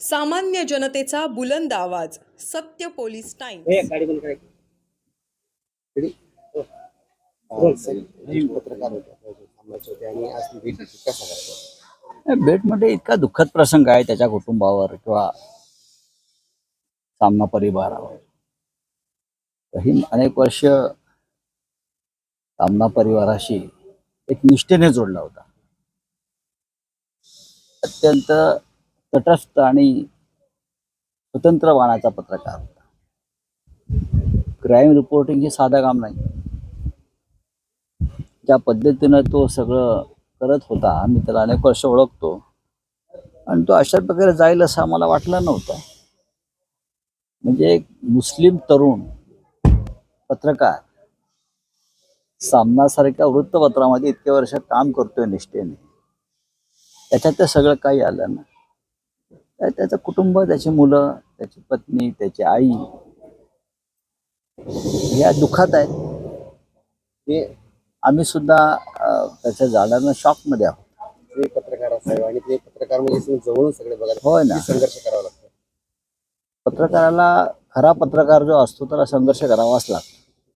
सामान्य जनतेचा बुलंद आवाज सत्य पोलीस टाइम हे? हो. भेटमध्ये इतका दुःखद प्रसंग आहे त्याच्या कुटुंबावर किंवा सामना परिवारावर. ही अनेक वर्ष सामना परिवाराशी एक निष्ठेने जोडला होता. अत्यंत तटस्थ आणि स्वतंत्र वाणाचा पत्रकार होता. क्राईम रिपोर्टिंग हे साधं काम नाही. ज्या पद्धतीनं तो सगळं करत होता आम्ही त्याला अनेक वर्ष ओळखतो. आणि तो अशा प्रकारे जाईल असं आम्हाला वाटलं नव्हतं. म्हणजे एक मुस्लिम तरुण पत्रकार सामनासारख्या वृत्तपत्रामध्ये इतके वर्ष काम करतोय निष्ठेने. त्याच्यात ते सगळं काही आलं ना त्या- त्याचं कुटुंब त्याची मुलं त्याची पत्नी त्याची आई या दुःखात आहेत. ते आम्ही सुद्धा त्याच्या झाडानं शॉकमध्ये आहोत. ते पत्रकार असावे आणि ते पत्रकार म्हणजे जवळून सगळे बघायला होय ना. संघर्ष करावा लागतो. पत्रकाराला खरा पत्रकार जो असतो त्याला संघर्ष करावाच लागतो.